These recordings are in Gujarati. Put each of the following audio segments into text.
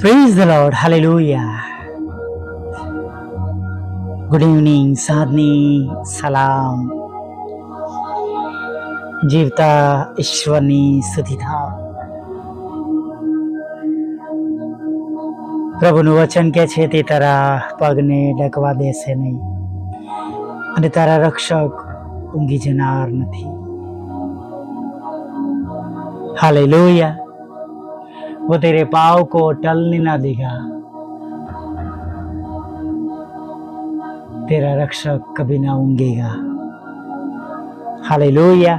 Praise the lord hallelujah good evening સાધની સલામ જીવતા ઈશ્વરની સ્તુતિ થાવ પ્રભુનું વચન કે છે, તે તારા પગને ડકવા દેશે નહીં અને તારા રક્ષક ઊંઘી જનાર નથી. હાલેલુયા वो तेरे पाव को टलने ना देगा तेरा रक्षक कभी ना ऊंगेगा हालेलुया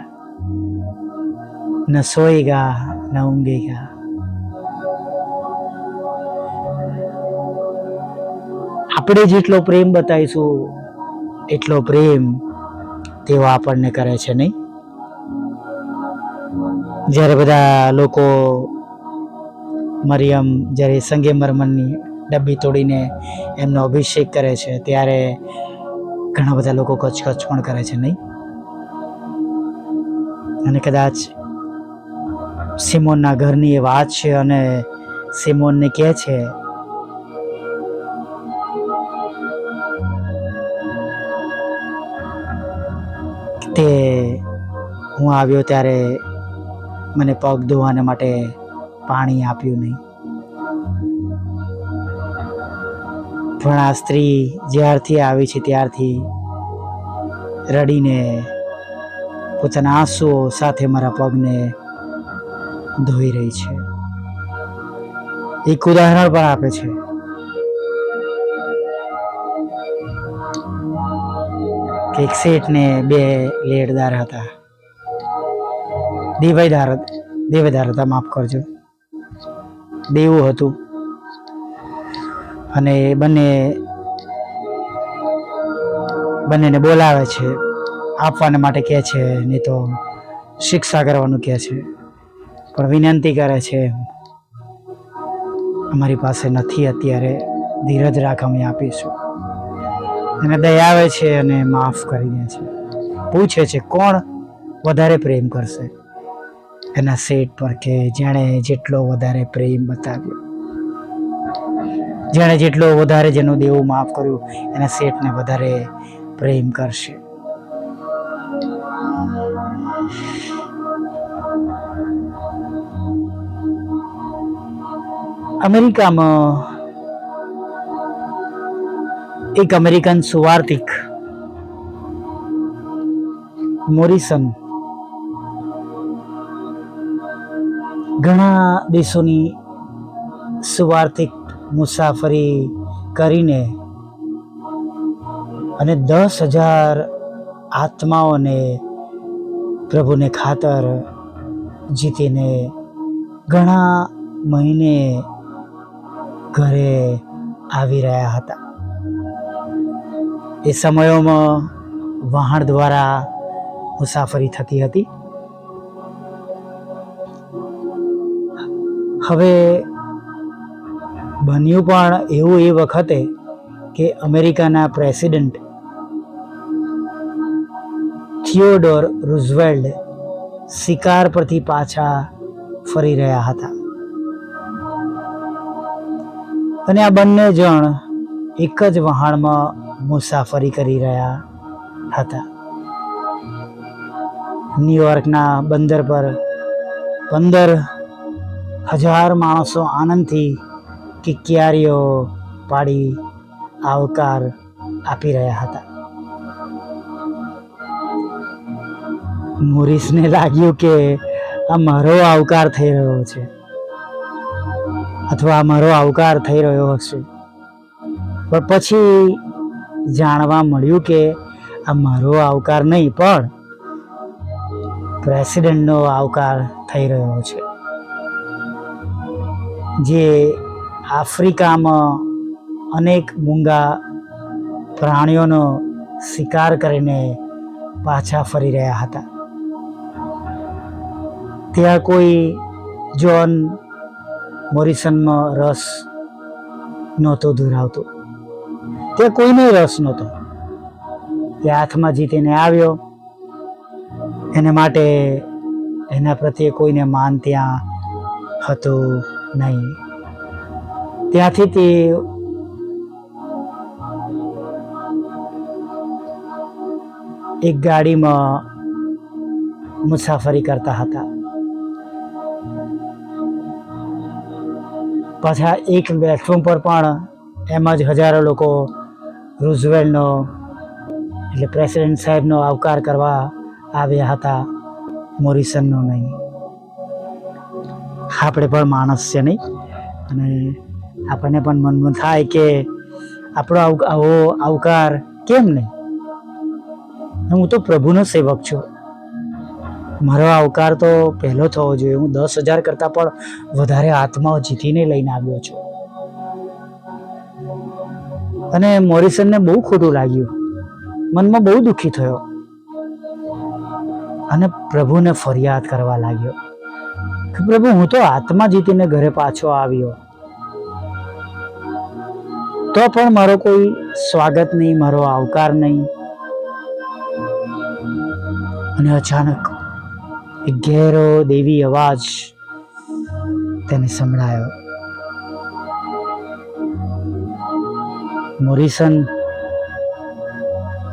न सोएगा न ऊंगेगा આપણે જેટલો પ્રેમ બતાવીશું એટલો પ્રેમ તેઓ આપણને કરે છે નહીં જ્યારે બધા લોકો મરિયમ જ્યારે સંગેમરમનની ડબ્બી તોડીને એમનો અભિષેક કરે છે, ત્યારે ઘણા બધા લોકો કચકચ પણ કરે છે, નહીં? અને કદાચ સિમોનના ઘરની એ વાત છે અને સિમોનને કહે છે, તે હું આવ્યો ત્યારે મને પગ ધોવાને માટે પાણી આપ્યું નહીં. પણ આ સ્ત્રી જ્યારથી આવી છે ત્યારથી રડીને પોતાના આંસુઓ સાથે મારા પગને ધોઈ રહી છે. એક ઉદાહરણ પણ આપે છે. કે એક શેઠને બે લેડદાર હતા. દેવાઈદાર દેવાઈદાર હતા, માફ કરજો. દેવું હતું. અને બંને બંનેને બોલાવે છે, આપવાને માટે કહે છે, નહીં તો શિક્ષા કરવાનું કહે છે. પણ વિનંતી કરે છે, અમારી પાસે નથી અત્યારે, ધીરજ રાખ, અમે આપીશું. અને દયા આવે છે અને માફ કરી દે છે. પૂછે છે, કોણ વધારે પ્રેમ કરશે? એના સેટ પર કે જેણે જેટલો વધારે પ્રેમ બતાવ્યો. જેણે જેટલો વધારે જેનું દેવું માફ કર્યું, એના સેટને વધારે પ્રેમ કરશે. અમેરિકામાં એક અમેરિકન સુવાર્તિક મોરિસન ઘણા દેશોની સુવાર્થિક મુસાફરી કરીને અને દસ હજાર આત્માઓને પ્રભુને ખાતર જીતીને ઘણા મહિને ઘરે આવી રહ્યા હતા. એ સમયોમાં વહાણ દ્વારા મુસાફરી થતી હતી. હવે બન્યું પણ એવું એ વખતે કે અમેરિકાના પ્રેસિડેન્ટ થિયોડોર રૂઝવેલ્ડ શિકાર પરથી પાછા ફરી રહ્યા હતા. અને આ બંને જણ એક જ વહાણમાં મુસાફરી કરી રહ્યા હતા. ન્યુયોર્કના બંદર પર પંદર હજાર માણસો આનંદથી કિક્યારીઓ પાડી આવકાર આપી રહ્યા હતા. મોરિસને લાગ્યું કે આ મારો આવકાર થઈ રહ્યો છે અથવા મારો આવકાર થઈ રહ્યો હશે. પણ પછી જાણવા મળ્યું કે આ મારો આવકાર નહીં, પણ પ્રેસિડેન્ટનો આવકાર થઈ રહ્યો છે. જે આફ્રિકામાં અનેક મૂંગા પ્રાણીઓનો શિકાર કરીને પાછા ફરી રહ્યા હતા. ત્યાં કોઈ જોન મોરિસનમાં રસ નહોતો ધરાવતો. ત્યાં કોઈને રસ નહોતો. એ હાથમાં જીતીને આવ્યો, એને માટે એના પ્રત્યે કોઈને માન ત્યાં હતું નહીં. ત્યાંથી તે એક ગાડીમાં મુસાફરી કરતા હતા. પાછા એક પ્લેટફોર્મ પર પણ એમ જ હજારો લોકો રૂઝવેલનો એટલે પ્રેસિડેન્ટ સાહેબનો આવકાર કરવા આવ્યા હતા. મોરિસનનો નહીં. આપણે પણ માણસ છે નહીં. અને આપણને પણ મનમાં થાય કે આપણો આવ- આવો આવકાર કેમ નહીં? હું તો પ્રભુનો સેવક છું. મારો આવકાર તો પહેલો થવો જોઈએ. હું દસ હજાર કરતાં પણ વધારે આત્માઓ જીતીને લઈને આવ્યો છું. અને મોરિસનને બહુ ખોટું લાગ્યું. મનમાં બહુ દુઃખી થયો. અને પ્રભુને ફરિયાદ કરવા લાગ્યો. પ્રભુ હું તો આત્મા જીતીને ઘરે પાછો આવ્યો. તો પણ મારો કોઈ સ્વાગત નહીં, મારો આવકાર નહીં. અને અચાનક એક ઘેરો દેવી અવાજ તેને સંભળાયો. મોરિસન,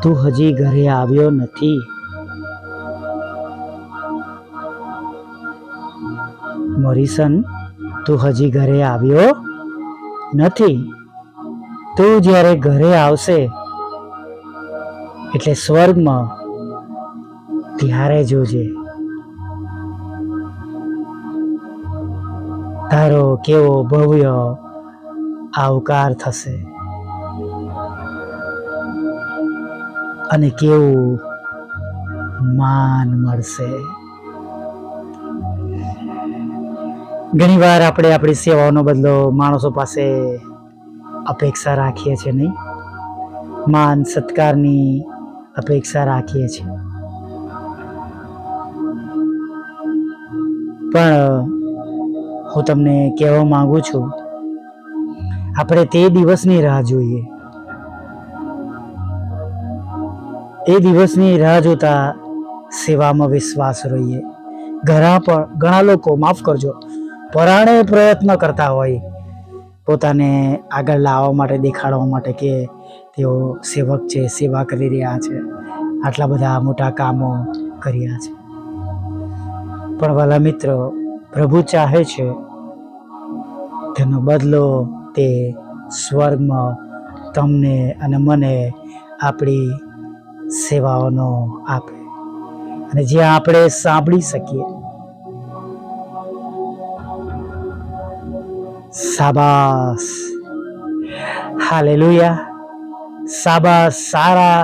તું હજી ઘરે આવ્યો નથી? મોરિસન, તું હજી ઘરે આવ્યો નથી? તું જ્યારે ઘરે આવશે, એટલે સ્વર્ગમાં ત્યારે જોજે. તારો કેવો ભવ્ય આવકાર થશે. અને કેવું માન મળશે. ઘણીવાર આપણે આપણી સેવાઓનો બદલો માણસો પાસે અપેક્ષા રાખીએ છીએ નહીં. માન સત્કારની અપેક્ષા રાખીએ છીએ. પણ, હું તમને કહેવા માંગુ છું, આપણે તે દિવસની રાહ જોઈએ. એ દિવસની રાહ જોતા સેવામાં વિશ્વાસ રહીએ. ઘણા પણ, ઘણા લોકો, માફ કરજો પરાણે પ્રયત્ન કરતા હોય, પોતાને આગળ લાવવા માટે, દેખાડવા માટે કે તેઓ સેવક છે, સેવા કરી રહ્યા છે, આટલા બધા મોટા કામો કર્યા છે. પણ વાલા મિત્રો, પ્રભુ ચાહે છે, તેનો બદલો તે સ્વર્ગમાં તમને અને મને આપણી સેવાઓનો આપે. અને જ્યાં આપણે સાંભળી શકીએ સાબાસ હાલેલુયા સાબાસ સારા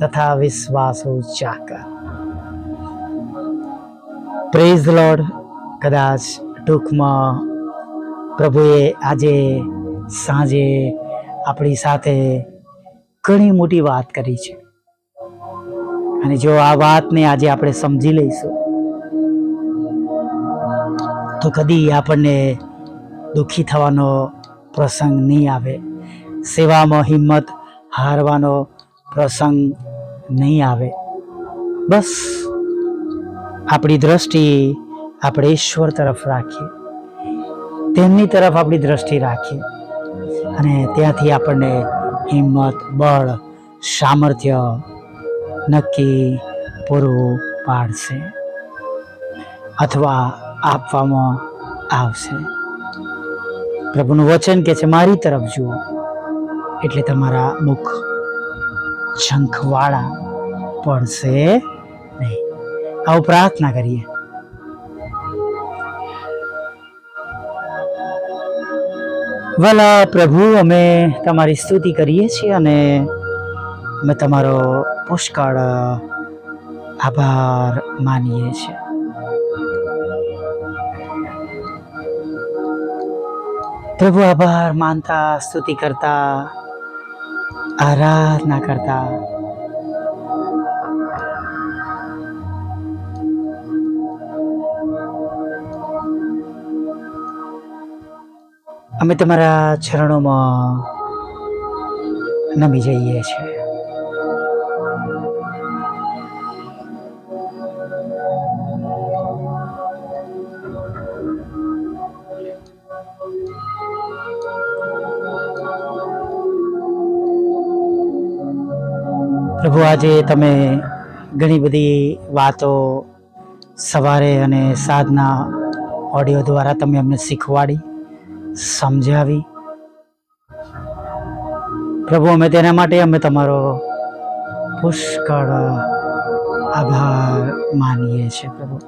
તથા વિશ્વાસો ચાકા પ્રેઝ લોર્ડ કદાચ ટૂંકમાં પ્રભુએ આજે સાંજે આપણી સાથે ઘણી મોટી વાત કરી છે. અને જો આ વાતને આજે આપણે સમજી લઈશું, તો કદી આપણને દુઃખી થવાનો પ્રસંગ નહીં આવે. સેવામાં હિંમત હારવાનો પ્રસંગ નહીં આવે. બસ, આપણી દ્રષ્ટિ આપણે ઈશ્વર તરફ રાખીએ. તેમની તરફ આપણી દ્રષ્ટિ રાખીએ. અને ત્યાંથી આપણને હિંમત, બળ, સામર્થ્ય નક્કી પૂરું પાડશે. અથવા આપવામાં આવશે. પ્રભુનું વચન કે છે, મારી તરફ જુઓ. એટલે તમારા મુખ શંખવાળા પડશે નહીં. આવું પ્રાર્થના કરીએ. વાલા પ્રભુ, અમે તમારી સ્તુતિ કરીએ છીએ અને અમે તમારો પુષ્કળ આભાર માનીએ છીએ. પ્રભુ આભાર માનતા સ્તુતિ કરતા આરાધના કરતા. અમે તમારા ચરણોમાં નમી જઈએ છીએ. આજે તમે ઘણી બધી વાતો સવારે અને સાંજના ઓડિયો દ્વારા તમે અમને શીખવાડી, સમજાવી. પ્રભુ, અમે તેના માટે અમે તમારો પુષ્કળ આભાર માનીએ છીએ, પ્રભુ.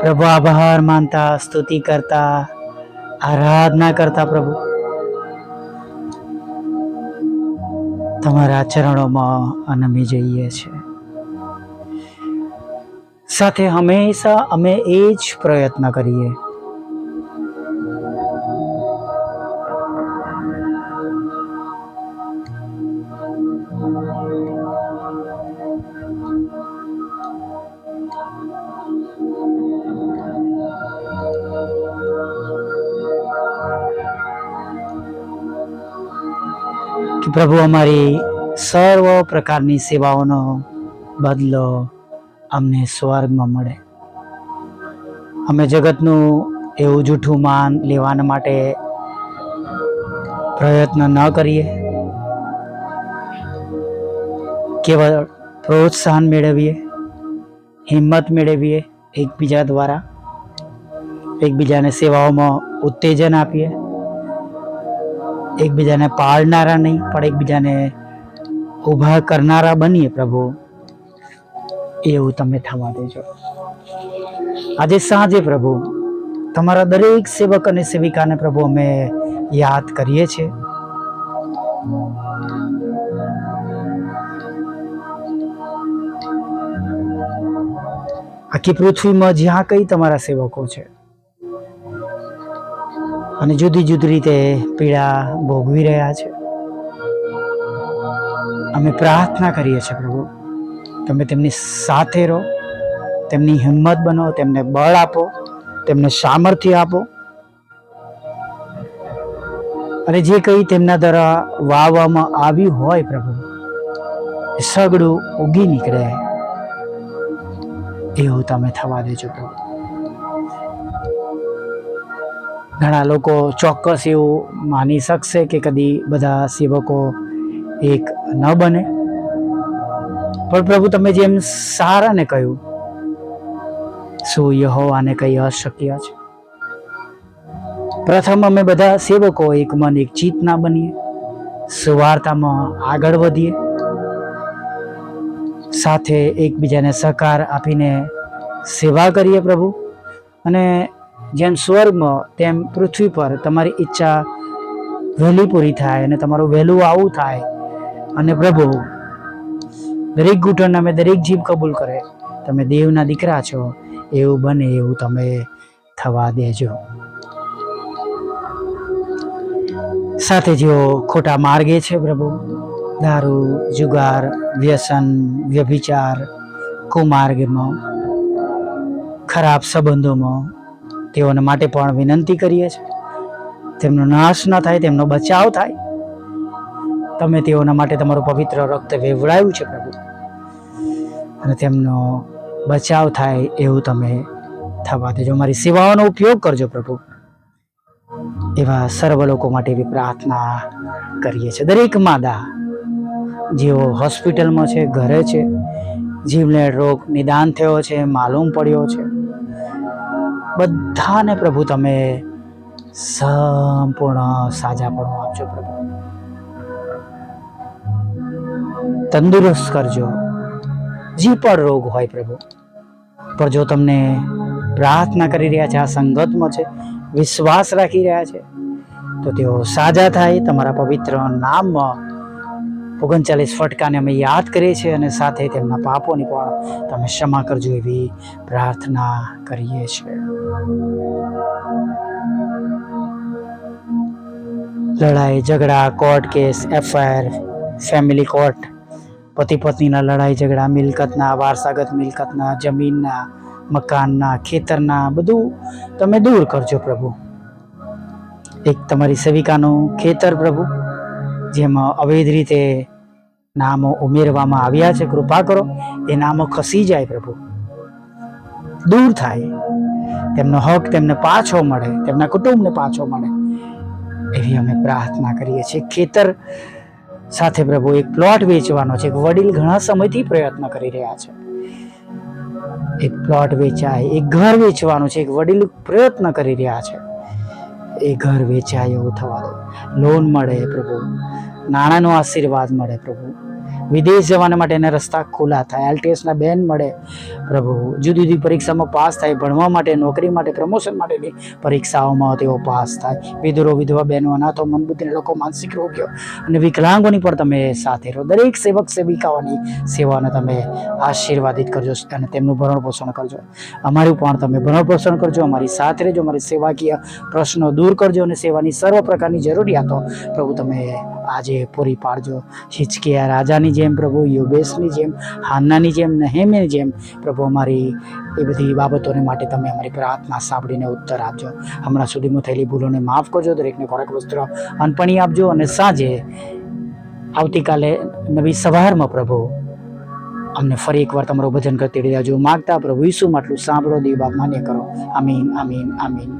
પ્રભુ, આભાર માનતા, સ્તુતિ કરતા, આરાધના કરતા, પ્રભુ. તમારા ચરણોમાં અનમી જઈએ છીએ સાથે હંમેશા અમે એ જ પ્રયત્ન કરીએ. પ્રભુ, અમારી સર્વ પ્રકારની સેવાઓનો બદલો અમને સ્વર્ગમાં મળે. અમે જગતનું એવું જૂઠું માન લેવાના માટે પ્રયત્ન ન કરીએ. કેવળ પ્રોત્સાહન મેળવીએ, હિંમત મેળવીએ એકબીજા દ્વારા. એકબીજાને સેવાઓમાં ઉત્તેજન આપીએ. એકબીજાને પાળનારા નહીં, પણ એકબીજાને ઊભા કરનારા બનીએ પ્રભુ. એવું તમે થવા દેજો. આજે સાંજે પ્રભુ, તમારા દરેક સેવક અને સેવિકાને પ્રભુ અમે યાદ કરીએ છીએ. આખી પૃથ્વીમાં જ્યાં કઈ તમારા સેવકો છે અને જુદી જુદી રીતે પીડા ભોગવી રહ્યા છે. અમે પ્રાર્થના કરીએ છીએ પ્રભુ તમે તેમની સાથે રહો, તેમની હિંમત બનો, તેમને બળ આપો, તેમને સામર્થ્ય આપો. અને જે કંઈ તેમના દ્વારા વાવવામાં આવ્યું હોય પ્રભુ સગડું ઉગી નીકળે. એવું તમે થવા દેજો પ્રભુ. ઘણા લોકો ચોક્કસ એવું માની શકશે કે કદી બધા સેવકો એક ન બને. પણ પ્રભુ, તમે જેમ સારાને કહ્યું, શું યહોવાને કહી અશક્ય છે? પ્રથમ અમે બધા સેવકો એક મન એક ચિત્ત ના બનીએ. સુવાર્તામાં આગળ વધીએ. સાથે એકબીજાને સહકાર આપીને સેવા કરીએ પ્રભુ. અને જેમ સ્વર્ગમાં, તેમ પૃથ્વી પર તમારી ઈચ્છા વહેલી પૂરી થાય અને તમારું વહેલું આવું થાય. અને પ્રભુ, દરેક ઘૂંટણ અમે દરેક જીભ કબૂલ કરે. તમે દેવના દીકરા છો, એવું બને એવું તમે થવા દેજો. સાથે જેઓ ખોટા માર્ગે છે પ્રભુ, દારૂ, જુગાર, વ્યસન, વ્યભિચાર, કુમાર્ગમાં, ખરાબ સંબંધોમાં તેઓને માટે પણ વિનંતી કરીએ છીએ. તેમનો નાશ ન થાય, તેમનો બચાવ થાય. તમે તેઓના માટે તમારું પવિત્ર રક્ત વેવડાયું છે, પ્રભુ. અને તેમનો બચાવ થાય એવું તમે થવા દેજો. મારી સેવાઓનો ઉપયોગ કરજો, પ્રભુ. એવા સર્વ લોકો માટે બી પ્રાર્થના કરીએ છીએ. દરેક માદા, જેઓ હોસ્પિટલમાં છે, ઘરે છે, જીવલેણ રોગ નિદાન થયો છે, માલુમ પડ્યો છે બધાને પ્રભુ તમે સંપૂર્ણ સાજાપણું આપજો પ્રભુ. તંદુરસ્ત કરજો. જે પણ રોગ હોય પ્રભુ. પણ જો તમને પ્રાર્થના કરી રહ્યા છે, આ સંગતમાં છે, વિશ્વાસ રાખી રહ્યા છે, તો તેઓ સાજા થાય, તમારા પવિત્ર નામમાં ઓગણચાલીસ ફટકાને અમે યાદ કરીએ છીએ અને સાથે તેમના પાપોની પણ તમે ક્ષમા કરજો એવી પ્રાર્થના કરીએ છીએ. લડાઈ, ઝઘડા, court case, FIR, family court પતિ પત્નીના લડાઈ, ઝઘડા, મિલકતના, વારસાગત મિલકતના, જમીનના, મકાનના, ખેતરના, બધું તમે દૂર કરજો પ્રભુ. એક તમારી સેવિકાનું ખેતર પ્રભુ, જેમાં અવૈધ રીતે નામો ઉમેરવામાં આવ્યા છે. કૃપા કરો. એ નામો ખસી જાય પ્રભુ. દૂર થાય. તેમનો હક તેમને પાછો મળે. તેમના કુટુંબને પાછો મળે. એવી અમે પ્રાર્થના કરીએ છીએ. ખેતર સાથે પ્રભુ એક પ્લોટ વેચવાનો છે. વડીલ ઘણા સમયથી પ્રયત્ન કરી રહ્યા છે. એક પ્લોટ વેચાય, એક ઘર વેચવાનું છે. એક વડીલ પ્રયત્ન કરી રહ્યા છે. એ ઘર વેચાય એવું થવા દો. લોન મળે પ્રભુ. નાણાંનો આશીર્વાદ મળે પ્રભુ. વિદેશ જવાના માટે એના રસ્તા ખુલ્લા થાય. એલટીએસના બેન મળે પ્રભુ. જુદી જુદી પરીક્ષામાં પાસ થાય, ભણવા માટે, નોકરી માટે, પ્રમોશન માટેની પરીક્ષાઓમાં તેઓ પાસ થાય. વિધુરો, વિધવા બહેનો, અનાથો મનબુદ્ધિને લોકો માનસિક રોગ્યો અને વિકલાંગોની પણ તમે સાથે રહો. દરેક સેવક સેવિકાઓની સેવાને તમે આશીર્વાદિત કરજો અને તેમનું ભરણ પોષણ કરજો. અમારું પણ તમે ભરણ પોષણ કરજો, અમારી સાથે રહેજો, અમારી સેવાકીય પ્રશ્નો દૂર કરજો અને સેવાની સર્વ પ્રકારની જરૂરિયાતો પ્રભુ તમે આજે પૂરી પાડજો. હિચકિયા રાજાની જેમ પ્રભુ, યોગેશની જેમ, હાન્નાની જેમ, નહેમની જેમ પ્રભુ, અમારી એ બધી બાબતોને માટે તમે અમારી પ્રાર્થના સાંભળીને ઉત્તર આપજો. હમણાં સુધીમાં થયેલી ભૂલોને માફ કરજો, દરેકને ખોરાક, વસ્ત્ર અનપણી આપજો અને સાંજે આવતીકાલે નવી સવારમાં પ્રભુ અમને ફરી એકવાર તમારું ભજન કરતી રહ્યા જો માગતા પ્રભુ ઈસુમાં આટલું સાંભળો, દેવ બાપ માન્ય કરો. આમીન આમીન આમીન.